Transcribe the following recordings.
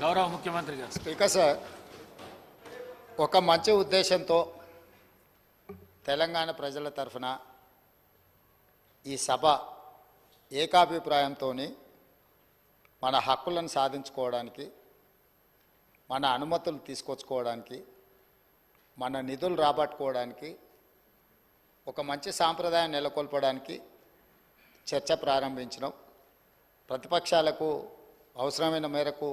గౌరవ ముఖ్యమంత్రి గారు. స్పీకర్ సార్ ఒక మంచి ఉద్దేశంతో తెలంగాణ ప్రజల తరఫున ఈ సభ ఏకాభిప్రాయంతో మన హక్కులను సాధించుకోవడానికి మన అనుమతులు తీసుకొచ్చుకోవడానికి మన నిధులు రాబట్టుకోవడానికి ఒక మంచి సాంప్రదాయం నెలకొల్పడానికి చర్చ ప్రారంభించడం ప్రతిపక్షాలకు అవసరమైన మేరకు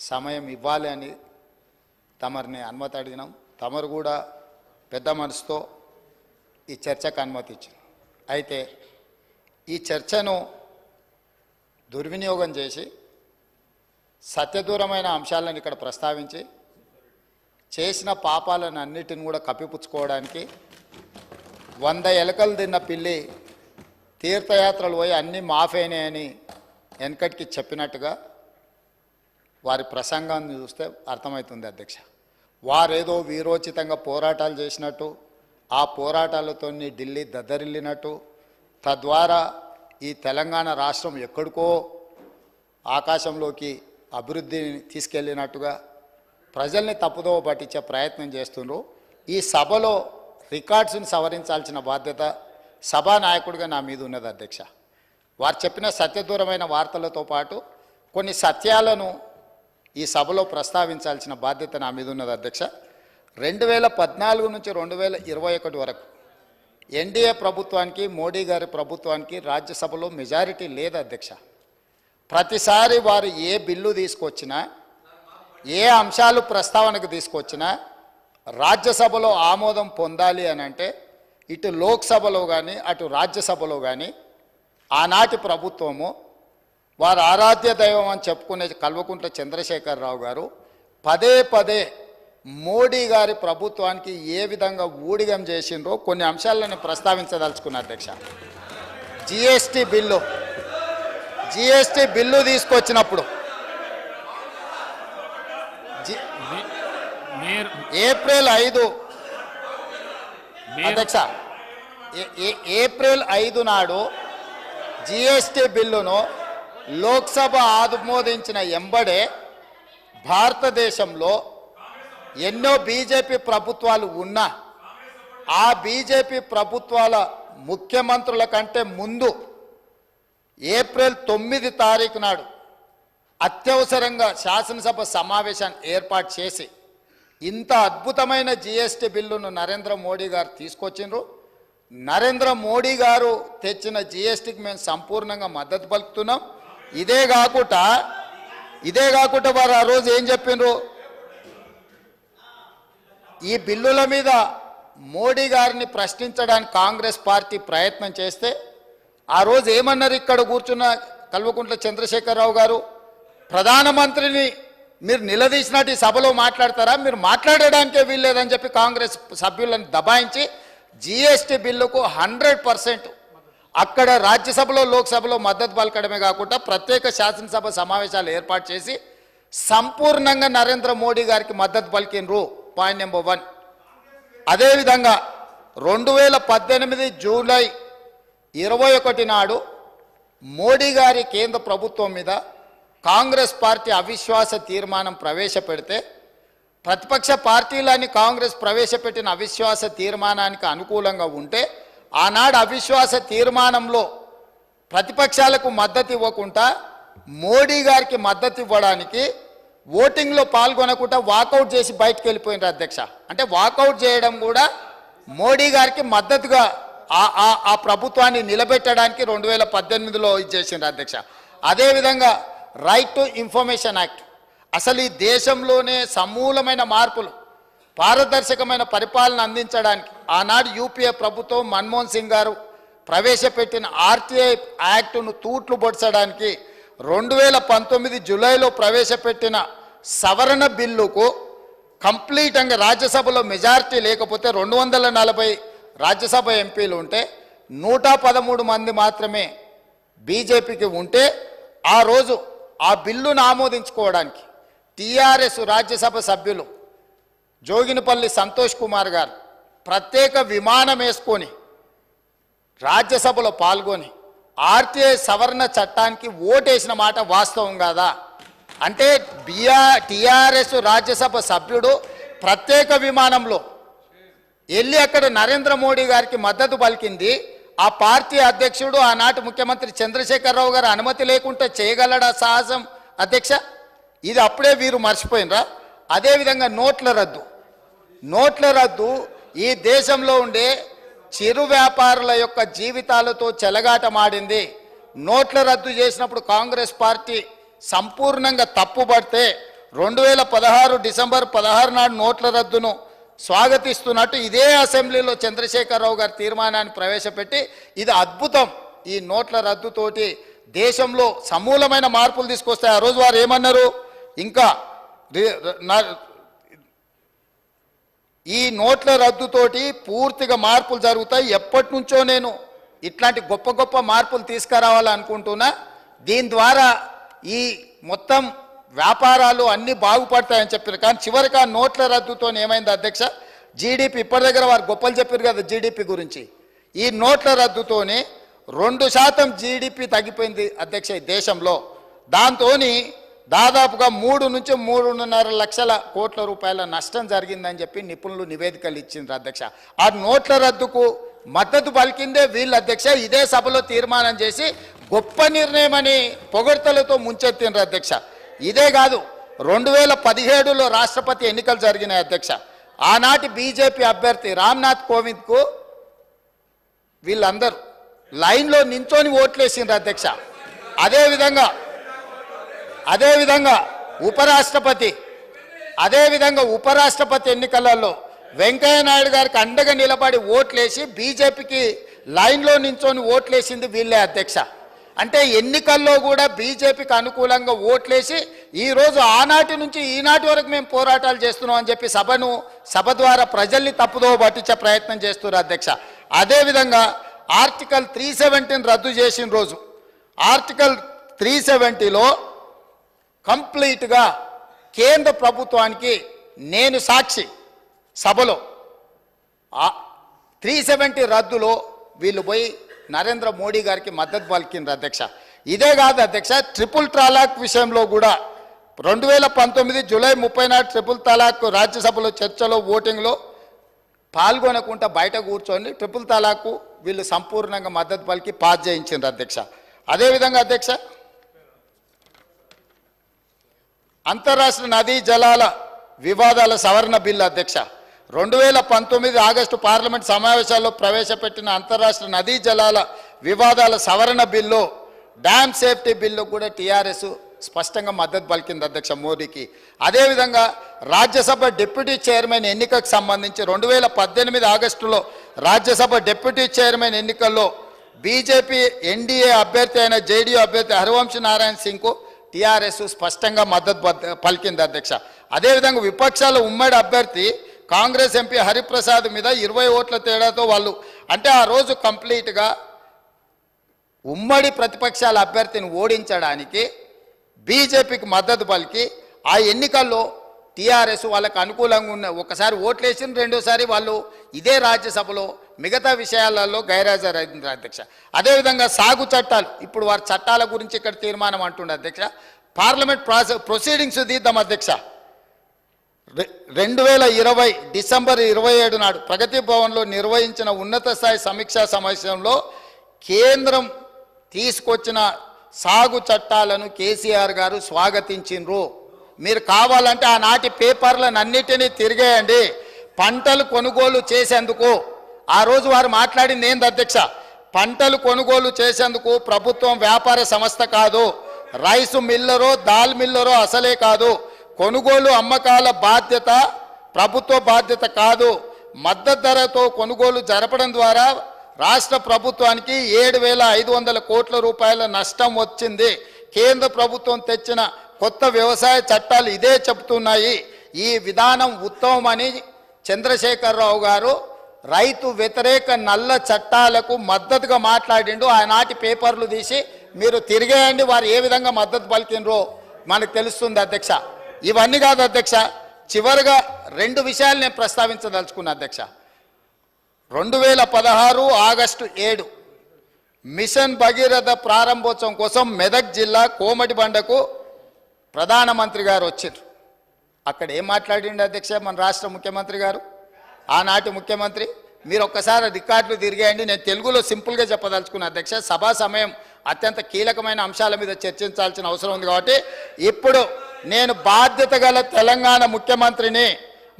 సమయం ఇవ్వాలి అని తమరిని అనుమతి అడిగినాం. తమరు కూడా పెద్ద మనసుతో ఈ చర్చకు అనుమతి ఇచ్చారు. అయితే ఈ చర్చను దుర్వినియోగం చేసి సత్యదూరమైన అంశాలను ఇక్కడ ప్రస్తావించి చేసిన పాపాలను అన్నిటిని కూడా కప్పిపుచ్చుకోవడానికి వంద ఎలకలు తిన్న పిల్లి తీర్థయాత్రలు పోయి అన్నీ మాఫైనాయని వెనకటికి చెప్పినట్టుగా వారి ప్రసంగాన్ని చూస్తే అర్థమవుతుంది అధ్యక్ష. వారేదో వీరోచితంగా పోరాటాలు చేసినట్టు ఆ పోరాటాలతో ఢిల్లీ దద్దరిల్లినట్టు తద్వారా ఈ తెలంగాణ రాష్ట్రం ఎక్కడికో ఆకాశంలోకి అభివృద్ధిని తీసుకెళ్ళినట్టుగా ప్రజల్ని తప్పుదోవ పట్టించే ప్రయత్నం చేస్తుండ్రు. ఈ సభలో రికార్డ్స్ని సవరించాల్సిన బాధ్యత సభా నాయకుడిగా నా మీద ఉన్నది అధ్యక్ష. వారు చెప్పిన సత్యదూరమైన వార్తలతో పాటు కొన్ని సత్యాలను ఈ సభలో ప్రస్తావించాల్సిన బాధ్యత నా మీద ఉన్నది అధ్యక్ష. రెండు వేల పద్నాలుగు నుంచి రెండు వేల ఇరవై ఒకటి వరకు ఎన్డీఏ ప్రభుత్వానికి మోడీ గారి ప్రభుత్వానికి రాజ్యసభలో మెజారిటీ లేదు అధ్యక్ష. ప్రతిసారి వారు ఏ బిల్లు తీసుకొచ్చినా ఏ అంశాలు ప్రస్తావనకు తీసుకొచ్చినా రాజ్యసభలో ఆమోదం పొందాలి అని అంటే ఇటు లోక్సభలో కానీ అటు రాజ్యసభలో కానీ ఆనాటి ప్రభుత్వము వారు ఆరాధ్య దైవం అని చెప్పుకునే కల్వకుంట్ల చంద్రశేఖరరావు గారు పదే పదే మోడీ గారి ప్రభుత్వానికి ఏ విధంగా ఊడిగం చేసిండ్రో కొన్ని అంశాలను ప్రస్తావించదలుచుకున్న అధ్యక్ష. GST bill. జిఎస్టి బిల్లు తీసుకొచ్చినప్పుడు. ఏప్రిల్ ఐదు. అధ్యక్ష ఏప్రిల్ ఐదు నాడు జిఎస్టి బిల్లును లోక్సభ ఆమోదించిన ఎంబడే భారతదేశంలో ఎన్నో బీజేపీ ప్రభుత్వాలు ఉన్నా ఆ బీజేపీ ప్రభుత్వాల ముఖ్యమంత్రుల కంటే ముందు ఏప్రిల్ తొమ్మిది తారీఖు నాడు అత్యవసరంగా శాసనసభ సమావేశాన్ని ఏర్పాటు చేసి ఇంత అద్భుతమైన జిఎస్టి బిల్లును నరేంద్ర మోడీ గారు తీసుకొచ్చిండ్రు. నరేంద్ర మోడీ గారు తెచ్చిన జిఎస్టికి మేము సంపూర్ణంగా మద్దతు పలుకుతున్నాం. ఇదే కాకుండా ఇదే కాకుండా వారు ఆ రోజు ఏం చెప్పిండ్రు? ఈ బిల్లుల మీద మోడీ గారిని ప్రశ్నించడానికి కాంగ్రెస్ పార్టీ ప్రయత్నం చేస్తే ఆ రోజు ఏమన్నారు ఇక్కడ కూర్చున్న కల్వకుంట్ల చంద్రశేఖరరావు గారు? ప్రధానమంత్రిని మీరు నిలదీసినట్టు ఈ సభలో మాట్లాడతారా? మీరు మాట్లాడడానికే వీల్లేదని చెప్పి కాంగ్రెస్ సభ్యులను దబాయించి జిఎస్టి బిల్లుకు హండ్రెడ్ పర్సెంట్ అక్కడ రాజ్యసభలో లోక్సభలో మద్దతు పలకడమే కాకుండా ప్రత్యేక శాసనసభ సమావేశాలు ఏర్పాటు చేసి సంపూర్ణంగా నరేంద్ర మోడీ గారికి మద్దతు పలికినరు పాయింట్ నెంబర్ వన్ అదేవిధంగా రెండు వేల పద్దెనిమిది జూలై ఇరవై ఒకటి నాడు మోడీ గారి కేంద్ర ప్రభుత్వం మీద కాంగ్రెస్ పార్టీ అవిశ్వాస తీర్మానం ప్రవేశపెడితే ప్రతిపక్ష పార్టీలని కాంగ్రెస్ ప్రవేశపెట్టిన అవిశ్వాస తీర్మానానికి అనుకూలంగా ఉంటే ఆనాడు అవిశ్వాస తీర్మానంలో ప్రతిపక్షాలకు మద్దతు ఇవ్వకుండా మోడీ గారికి మద్దతు ఇవ్వడానికి ఓటింగ్లో పాల్గొనకుండా వాకౌట్ చేసి బయటకు వెళ్ళిపోయినారు అధ్యక్ష. అంటే వాకౌట్ చేయడం కూడా మోడీ గారికి మద్దతుగా ఆ- ఆ- ఆ ప్రభుత్వాన్ని నిలబెట్టడానికి రెండు వేల పద్దెనిమిదిలో ఇచ్చేసిండ్రు అధ్యక్ష. అదేవిధంగా రైట్ టు ఇన్ఫర్మేషన్ యాక్ట్ అసలు ఈ దేశంలోనే సమూలమైన మార్పులు. పారదర్శకమైన పరిపాలన అందించడానికి ఆనాడు యూపీఏ ప్రభుత్వం మన్మోహన్ సింగ్ గారు ప్రవేశపెట్టిన ఆర్టీఐ యాక్టును తూట్లు పొడచడానికి రెండు వేల పంతొమ్మిది జూలైలో ప్రవేశపెట్టిన సవరణ బిల్లుకు కంప్లీట్గా రాజ్యసభలో మెజారిటీ లేకపోతే రెండు వందల నలభై రాజ్యసభ ఎంపీలు ఉంటే నూట పదమూడు మంది మాత్రమే బీజేపీకి ఉంటే ఆ రోజు ఆ బిల్లును ఆమోదించుకోవడానికి టీఆర్ఎస్ రాజ్యసభ సభ్యులు జోగినపల్లి సంతోష్ కుమార్ గారు ప్రత్యేక విమానం వేసుకొని రాజ్యసభలో పాల్గొని ఆర్టీఐ సవరణ చట్టానికి ఓటేసిన మాట వాస్తవం కాదా? అంటే బిఆర్ టిఆర్ఎస్ రాజ్యసభ సభ్యుడు ప్రత్యేక విమానంలో వెళ్ళి అక్కడ నరేంద్ర మోడీ గారికి మద్దతు పలికింది. ఆ పార్టీ అధ్యక్షుడు ఆనాటి ముఖ్యమంత్రి చంద్రశేఖరరావు గారు అనుమతి లేకుండా చేయగలడా సాహసం? అధ్యక్ష ఇది అప్పుడే వీరు మర్చిపోయినరా? అదేవిధంగా నోట్ల రద్దు. నోట్ల రద్దు. ఈ దేశంలో ఉండే చిరు వ్యాపారుల యొక్క జీవితాలతో చెలగాటమాడింది. నోట్ల రద్దు చేసినప్పుడు కాంగ్రెస్ పార్టీ సంపూర్ణంగా తప్పుపడితే రెండు వేల పదహారు డిసెంబర్ పదహారు నాడు నోట్ల రద్దును స్వాగతిస్తున్నట్టు ఇదే అసెంబ్లీలో చంద్రశేఖరరావు గారి తీర్మానాన్ని ప్రవేశపెట్టి ఇది అద్భుతం. ఈ నోట్ల రద్దుతోటి దేశంలో సమూలమైన మార్పులు తీసుకొస్తాయి. ఆ రోజు వారు ఏమన్నారు? ఇంకా ఈ నోట్ల రద్దుతోటి పూర్తిగా మార్పులు జరుగుతాయి. ఎప్పటి నుంచో నేను ఇట్లాంటి గొప్ప గొప్ప మార్పులు తీసుకురావాలనుకుంటున్నా. దీని ద్వారా ఈ మొత్తం వ్యాపారాలు అన్నీ బాగుపడతాయని చెప్పారు. కానీ చివరికి ఆ నోట్ల రద్దుతో ఏమైంది అధ్యక్ష? జీడిపి ఇప్పటి దగ్గర వారు గొప్పలు చెప్పారు కదా జీడిపి గురించి. ఈ నోట్ల రద్దుతోని రెండు శాతం జీడిపి తగ్గిపోయింది అధ్యక్ష దేశంలో. దాంతోని దాదాపుగా మూడు నుంచి మూడున్నర లక్షల కోట్ల రూపాయల నష్టం జరిగిందని చెప్పి నిపుణులు నివేదికలు ఇచ్చిండ్రు అధ్యక్ష. ఆ నోట్ల రద్దుకు మద్దతు పలికిందే వీళ్ళ అధ్యక్ష. ఇదే సభలో తీర్మానం చేసి గొప్ప నిర్ణయం అని పొగడ్తలతో ముంచెత్తిండ్రు అధ్యక్ష. ఇదే కాదు రెండు వేల పదిహేడులో రాష్ట్రపతి ఎన్నికలు జరిగినాయి అధ్యక్ష. ఆనాటి బీజేపీ అభ్యర్థి రామ్నాథ్ కోవింద్కు వీళ్ళందరూ లైన్లో నించొని ఓట్లేసిండ్రు అధ్యక్ష. అదేవిధంగా అదేవిధంగా ఉపరాష్ట్రపతి అదేవిధంగా ఉపరాష్ట్రపతి ఎన్నికలలో వెంకయ్య నాయుడు గారికి అండగా నిలబడి ఓట్లేసి బీజేపీకి లైన్లో నించొని ఓట్లేసింది వీళ్ళే అధ్యక్ష. అంటే ఎన్నికల్లో కూడా బీజేపీకి అనుకూలంగా ఓట్లేసి ఈరోజు ఆనాటి నుంచి ఈనాటి వరకు మేము పోరాటాలు చేస్తున్నాం అని చెప్పి సభను సభ ద్వారా ప్రజల్ని తప్పుదో పట్టించే ప్రయత్నం చేస్తున్నారు అధ్యక్ష. అదేవిధంగా ఆర్టికల్ త్రీ సెవెంటీని రద్దు చేసిన రోజు ఆర్టికల్ త్రీ సెవెంటీలో కంప్లీట్గా కేంద్ర ప్రభుత్వానికి నేను సాక్షి సభలో. త్రీ సెవెంటీ రద్దులో వీళ్ళు పోయి నరేంద్ర మోడీ గారికి మద్దతు పలికింది అధ్యక్ష. ఇదే కాదు అధ్యక్ష ట్రిపుల్ తలాక్ విషయంలో కూడా రెండు వేల పంతొమ్మిది జూలై ముప్పై నాడు ట్రిపుల్ తలాక్ రాజ్యసభలో చర్చలో ఓటింగ్లో పాల్గొనకుండా బయట కూర్చొని ట్రిపుల్ తలాక్ వీళ్ళు సంపూర్ణంగా మద్దతు పలికి పాస్ చేయించింది అధ్యక్ష. అదేవిధంగా అధ్యక్ష అంతర్రాష్ట్ర నదీ జలాల వివాదాల సవరణ బిల్లు అధ్యక్ష. రెండు వేల పంతొమ్మిది ఆగస్టు పార్లమెంట్ సమావేశాల్లో ప్రవేశపెట్టిన అంతర్రాష్ట్ర నదీ జలాల వివాదాల సవరణ బిల్లు డ్యామ్ సేఫ్టీ బిల్లు కూడా టీఆర్ఎస్ స్పష్టంగా మద్దతు పలికింది అధ్యక్ష మోదీకి అదేవిధంగా రాజ్యసభ డిప్యూటీ చైర్మన్ ఎన్నికకు సంబంధించి రెండు వేల పద్దెనిమిది ఆగస్టులో రాజ్యసభ డిప్యూటీ చైర్మన్ ఎన్నికల్లో బీజేపీ ఎన్డీఏ అభ్యర్థి అయిన జేడీయూ అభ్యర్థి హరివంశ్ నారాయణ సింగ్కు టీఆర్ఎస్ స్పష్టంగా మద్దతు పలికింది అధ్యక్ష. అదేవిధంగా విపక్షాల ఉమ్మడి అభ్యర్థి కాంగ్రెస్ ఎంపీ హరిప్రసాద్ మీద ఇరవై ఓట్ల తేడాతో వాళ్ళు అంటే ఆ రోజు కంప్లీట్గా ఉమ్మడి ప్రతిపక్షాల అభ్యర్థిని ఓడించడానికి బీజేపీకి మద్దతు పలికి ఆ ఎన్నికల్లో టీఆర్ఎస్ వాళ్ళకు అనుకూలంగా ఉన్న ఒకసారి ఓట్లేసిన రెండోసారి వాళ్ళు ఇదే రాజ్యసభలో మిగతా విషయాలలో గైరాజరైంది అధ్యక్ష. అదేవిధంగా సాగు చట్టాలు ఇప్పుడు వారి చట్టాల గురించి ఇక్కడ తీర్మానం అంటుండే అధ్యక్ష. పార్లమెంట్ ప్రాసెస్ ప్రొసీడింగ్స్ తీద్దాం అధ్యక్ష. రె- రెండు వేల ఇరవై డిసెంబర్ ఇరవై ఏడు నాడు ప్రగతి భవన్లో నిర్వహించిన ఉన్నత స్థాయి సమీక్షా సమావేశంలో కేంద్రం తీసుకొచ్చిన సాగు చట్టాలను కేసీఆర్ గారు స్వాగతించిండ్రు. మీరు కావాలంటే ఆనాటి పేపర్లను అన్నిటినీ తిరిగేయండి. పంటలు కొనుగోలు చేసేందుకు ఆ రోజు వారు మాట్లాడింది ఏంది అధ్యక్ష? పంటలు కొనుగోలు చేసేందుకు ప్రభుత్వం వ్యాపార సంస్థ కాదు. రైసు మిల్లరో దాల్ మిల్లరో అసలే కాదు. కొనుగోలు అమ్మకాల బాధ్యత ప్రభుత్వ బాధ్యత కాదు. మద్దతు ధరతో కొనుగోలు జరపడం ద్వారా రాష్ట్ర ప్రభుత్వానికి ఏడు వేల ఐదు వందల కోట్ల రూపాయల నష్టం వచ్చింది. కేంద్ర ప్రభుత్వం తెచ్చిన కొత్త వ్యవసాయ చట్టాలు ఇదే చెబుతున్నాయి. ఈ విధానం ఉత్తమమని చంద్రశేఖరరావు గారు రైతు వ్యతిరేక నల్ల చట్టాలకు మద్దతుగా మాట్లాడిండు. ఆనాటి పేపర్లు తీసి మీరు తిరిగేయండి వారు ఏ విధంగా మద్దతు పలికినరో మనకు తెలుస్తుంది అధ్యక్ష. ఇవన్నీ కాదు అధ్యక్ష చివరిగా రెండు విషయాలు నేను ప్రస్తావించదలుచుకున్నా అధ్యక్ష. రెండు వేల పదహారు ఆగస్టు ఏడు మిషన్ భగీరథ ప్రారంభోత్సవం కోసం మెదక్ జిల్లా కోమటిబండకు ప్రధానమంత్రి గారు వచ్చారు అక్కడ ఏం మాట్లాడిండు అధ్యక్ష మన రాష్ట్ర ముఖ్యమంత్రి గారు? ఆనాటి ముఖ్యమంత్రి మీరు ఒక్కసారి రికార్డులు తిరిగేయండి. నేను తెలుగులో సింపుల్గా చెప్పదలుచుకున్న అధ్యక్ష సభా సమయం అత్యంత కీలకమైన అంశాల మీద చర్చించాల్సిన అవసరం ఉంది కాబట్టి ఇప్పుడు నేను బాధ్యత గల తెలంగాణ ముఖ్యమంత్రిని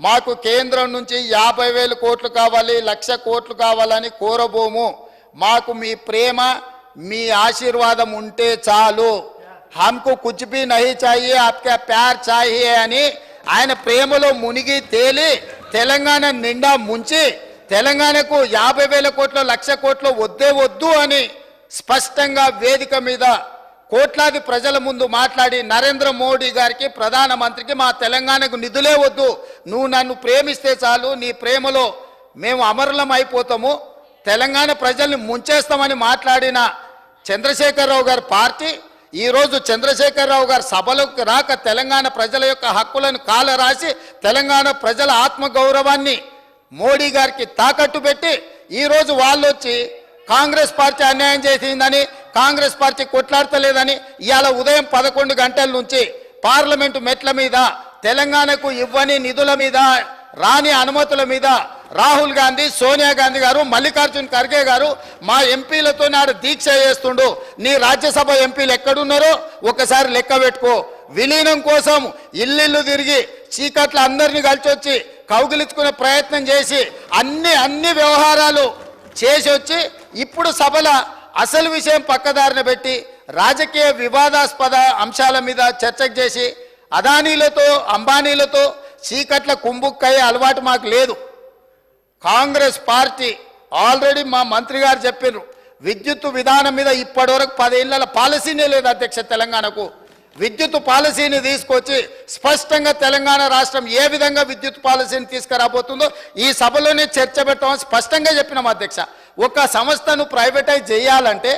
మాకు కేంద్రం నుంచి యాభై వేలు కోట్లు కావాలి లక్ష కోట్లు కావాలని కోరబోము. మాకు మీ ప్రేమ మీ ఆశీర్వాదం ఉంటే చాలు. హమ్కు కుచ్ భీ చాయి చాహియే ఆప్కా ప్యార్ చాహియే అని ఆయన ప్రేమలో మునిగి తేలి తెలంగాణ నిండా ముంచి తెలంగాణకు యాభై వేల కోట్ల లక్ష కోట్లు వద్దే వద్దు అని స్పష్టంగా వేదిక మీద కోట్లాది ప్రజల ముందు మాట్లాడి నరేంద్ర మోడీ గారికి ప్రధానమంత్రికి మా తెలంగాణకు నిధులే వద్దు. నువ్వు నన్ను ప్రేమిస్తే చాలు నీ ప్రేమలో మేము అమరులం అయిపోతాము. తెలంగాణ ప్రజల్ని ముంచేస్తామని మాట్లాడిన చంద్రశేఖరరావు గారి పార్టీ ఈరోజు చంద్రశేఖరరావు గారు సభలకు రాక తెలంగాణ ప్రజల యొక్క హక్కులను కాల రాసి తెలంగాణ ప్రజల ఆత్మగౌరవాన్ని మోడీ గారికి తాకట్టు పెట్టి ఈరోజు వాళ్ళు వచ్చి కాంగ్రెస్ పార్టీ అన్యాయం చేసిందని కాంగ్రెస్ పార్టీ కొట్లాడతలేదని ఇవాళ ఉదయం పదకొండు గంటల నుంచి పార్లమెంటు మెట్ల మీద తెలంగాణకు ఇవ్వని నిధుల మీద రాని అనుమతుల మీద రాహుల్ గాంధీ సోనియా గాంధీ గారు మల్లికార్జున్ ఖర్గే గారు మా ఎంపీలతో నాడు దీక్ష చేస్తుండు. నీ రాజ్యసభ ఎంపీలు ఎక్కడున్నారో ఒకసారి లెక్క పెట్టుకో. విలీనం కోసం ఇల్లు తిరిగి చీకట్ల అందరినీ కలిసి వచ్చి కౌగిలించుకునే ప్రయత్నం చేసి అన్ని అన్ని వ్యవహారాలు చేసి వచ్చి ఇప్పుడు సభల అసలు విషయం పక్కదారిన పెట్టి రాజకీయ వివాదాస్పద అంశాల మీద చర్చకు చేసి అదానీలతో అంబానీలతో చీకట్ల కుంభుక్కయ్యే అలవాటు మాకు లేదు. కాంగ్రెస్ పార్టీ ఆల్రెడీ మా మంత్రి గారు చెప్పారు విద్యుత్ విధానం మీద ఇప్పటివరకు పదేళ్ళ పాలసీనే లేదు అధ్యక్ష తెలంగాణకు. విద్యుత్ పాలసీని తీసుకొచ్చి స్పష్టంగా తెలంగాణ రాష్ట్రం ఏ విధంగా విద్యుత్ పాలసీని తీసుకురాబోతుందో ఈ సభలోనే చర్చ పెట్టామని స్పష్టంగా చెప్పినాం అధ్యక్ష. ఒక సంస్థను ప్రైవేటైజ్ చేయాలంటే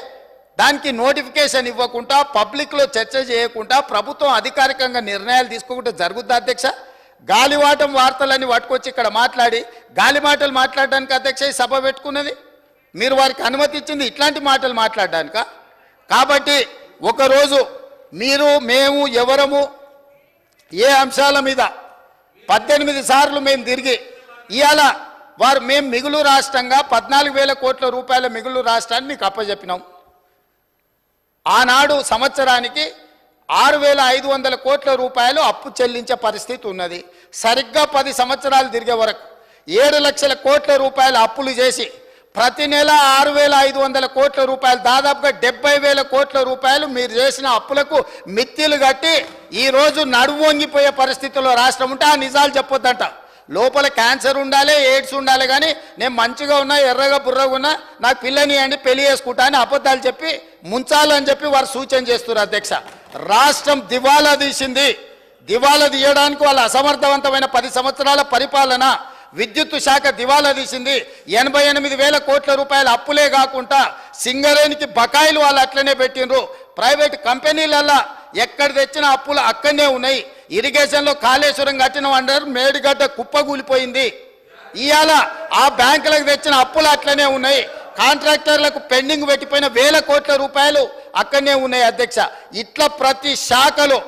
దానికి నోటిఫికేషన్ ఇవ్వకుండా పబ్లిక్లో చర్చ చేయకుండా ప్రభుత్వం అధికారికంగా నిర్ణయాలు తీసుకోకుండా జరుగుద్దా అధ్యక్ష? గాలివాటం వార్తలని పట్టుకొచ్చి ఇక్కడ మాట్లాడి గాలి మాటలు మాట్లాడడానికి అధ్యక్ష సభ పెట్టుకున్నది? మీరు వారికి అనుమతి ఇచ్చింది ఇట్లాంటి మాటలు మాట్లాడడానిక? కాబట్టి ఒకరోజు మీరు మేము ఎవరము ఏ అంశాల మీద పద్దెనిమిది సార్లు మేము తిరిగి ఇవాళ వారు మేము మిగులు రాష్ట్రంగా పద్నాలుగు వేల కోట్ల రూపాయల మిగులు రాష్ట్రాన్ని మీకు అప్పచెప్పినాం ఆనాడు సంవత్సరానికి ఆరు వేల ఐదు వందల కోట్ల రూపాయలు అప్పు చెల్లించే పరిస్థితి ఉన్నది. సరిగ్గా పది సంవత్సరాలు తిరిగే వరకు ఏడు లక్షల కోట్ల రూపాయలు అప్పులు చేసి ప్రతి నెల ఆరు వేల ఐదు వందల కోట్ల రూపాయలు దాదాపుగా డెబ్బై వేల కోట్ల రూపాయలు మీరు చేసిన అప్పులకు మిత్తిలు కట్టి ఈరోజు నడువొంగిపోయే పరిస్థితుల్లో పరిస్థితిలో రాష్ట్రం ఉంటే ఆ నిజాలు చెప్పొద్దంట. లోపల క్యాన్సర్ ఉండాలి ఎయిడ్స్ ఉండాలి కానీ నేను మంచిగా ఉన్నా ఎర్రగా బుర్రగా ఉన్నా నాకు పిల్లని అండి పెళ్ళి చేసుకుంటా అని అబద్ధాలు చెప్పి ముంచాలని చెప్పి వారు సూచన చేస్తున్నారు అధ్యక్ష. రాష్ట్రం దివాలా తీసింది. దివాలా తీయడానికి వాళ్ళ అసమర్థవంతమైన పది సంవత్సరాల పరిపాలన విద్యుత్ శాఖ దివాలా తీసింది. ఎనభై ఎనిమిది వేల కోట్ల రూపాయల అప్పులే కాకుండా సింగరేణికి బకాయిలు వాళ్ళు అట్లనే పెట్టిండ్రు. ప్రైవేట్ కంపెనీలల్లా ఎక్కడ తెచ్చిన అప్పులు అక్కడనే ఉన్నాయి. ఇరిగేషన్లో కాళేశ్వరం కట్టిన అంటారు మేడిగడ్డ కుప్పగూలిపోయింది. ఇవాళ ఆ బ్యాంకులకు తెచ్చిన అప్పులు అట్లనే ఉన్నాయి. కాంట్రాక్టర్లకు పెండింగ్ పెట్టిపోయిన వేల కోట్ల రూపాయలు అక్కడనే ఉన్నాయి అధ్యక్ష. ఇట్లా ప్రతి శాఖలో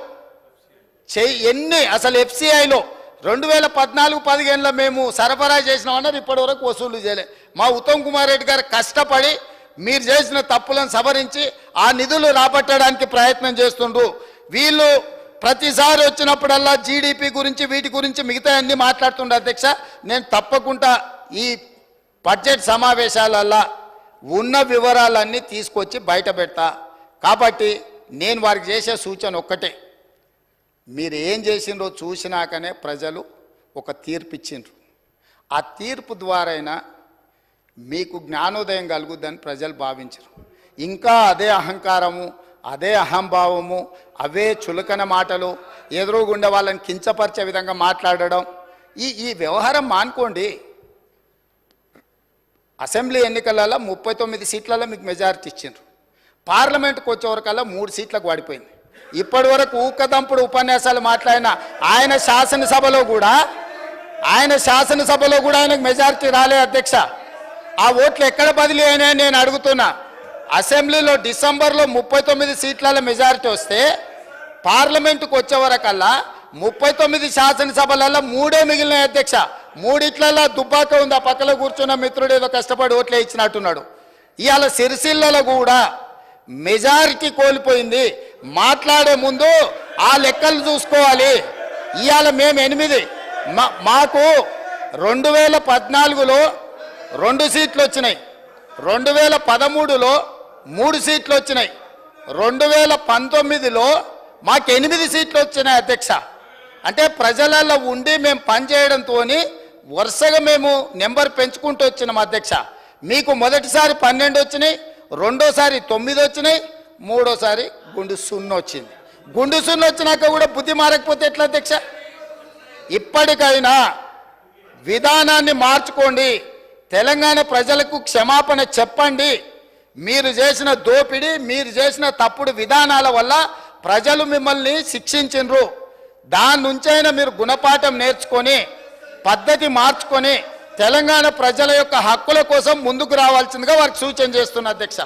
చెయ్యి ఎన్ని అసలు ఎఫ్సిఐలో రెండు వేల పద్నాలుగు పదిహేనులో మేము సరఫరా చేసినామన్నారు ఇప్పటి వరకు వసూలు చేయలే. మా ఉత్తమ్ కుమార్ రెడ్డి గారు కష్టపడి మీరు చేసిన తప్పులను సవరించి ఆ నిధులు రాబట్టడానికి ప్రయత్నం చేస్తుండ్రు. వీళ్ళు ప్రతిసారి వచ్చినప్పుడల్లా జీడిపి గురించి వీటి గురించి మిగతా అన్ని మాట్లాడుతుండే అధ్యక్ష. నేను తప్పకుండా ఈ బడ్జెట్ సమావేశాలల్లా ఉన్న వివరాలన్నీ తీసుకొచ్చి బయట పెడతా. కాబట్టి నేను వారికి చేసే సూచన ఒక్కటే. మీరు ఏం చేసిండ్రో చూసినాకనే ప్రజలు ఒక తీర్పు ఇచ్చిండ్రు. ఆ తీర్పు ద్వారైనా మీకు జ్ఞానోదయం కలుగుద్దని ప్రజలు భావించరు. ఇంకా అదే అహంకారము అదే అహంభావము అవే చులకన మాటలు ఎదురుగుండే వాళ్ళని కించపరిచే విధంగా మాట్లాడడం ఈ ఈ వ్యవహారం మానుకోండి. అసెంబ్లీ ఎన్నికలలో ముప్పై తొమ్మిది సీట్లలో మీకు మెజారిటీ ఇచ్చిండ్రు. పార్లమెంట్కి వచ్చేవరకల్లా మూడు సీట్లకు వాడిపోయింది. ఇప్పటి వరకు ఊకదంపుడు ఉపన్యాసాలు మాట్లాడిన ఆయన శాసనసభలో కూడా ఆయన శాసనసభలో కూడా ఆయనకు మెజారిటీ రాలే అధ్యక్ష. ఆ ఓట్లు ఎక్కడ బదిలీ అయినాయని నేను అడుగుతున్నా. అసెంబ్లీలో డిసెంబర్లో ముప్పై తొమ్మిది సీట్ల మెజారిటీ వస్తే పార్లమెంటుకు వచ్చేవరకల్లా ముప్పై తొమ్మిది శాసనసభలలో మూడే మిగిలిన అధ్యక్ష. మూడిట్లలో దుబ్బాక ఉంది ఆ పక్కలో కూర్చున్న మిత్రుడు ఏదో కష్టపడి ఓట్లే ఇచ్చినట్టున్నాడు. ఇవాళ సిరిసిల్లలో కూడా మెజారిటీ కోల్పోయింది. మాట్లాడే ముందు ఆ లెక్కలు చూసుకోవాలి. ఇవాళ మేము ఎనిమిది. మా- మాకు రెండు వేల పద్నాలుగులో రెండు సీట్లు వచ్చినాయి. రెండు వేల పదమూడులో మూడు సీట్లు వచ్చినాయి. రెండు వేల పంతొమ్మిదిలో మాకు ఎనిమిది సీట్లు వచ్చినాయి అధ్యక్ష. అంటే ప్రజలలో ఉండి మేము పనిచేయడంతో వరుసగా మేము నెంబర్ పెంచుకుంటూ వచ్చినాం అధ్యక్ష. మీకు మొదటిసారి పన్నెండు వచ్చినాయి. రెండోసారి తొమ్మిది వచ్చినాయి మూడోసారి గుండు సున్ను వచ్చింది గుండు సున్ను వచ్చినాక కూడా బుద్ధి మారకపోతే ఎట్లా అధ్యక్ష? ఇప్పటికైనా విధానాన్ని మార్చుకోండి తెలంగాణ ప్రజలకు క్షమాపణ చెప్పండి. మీరు చేసిన దోపిడీ మీరు చేసిన తప్పుడు విధానాల వల్ల ప్రజలు మిమ్మల్ని శిక్షించిండ్రు దాని నుంచైనా మీరు గుణపాఠం నేర్చుకొని పద్ధతి మార్చుకొని తెలంగాణ ప్రజల యొక్క హక్కుల కోసం ముందుకు రావాల్సిందిగా వారికి సూచన చేస్తున్నా అధ్యక్ష.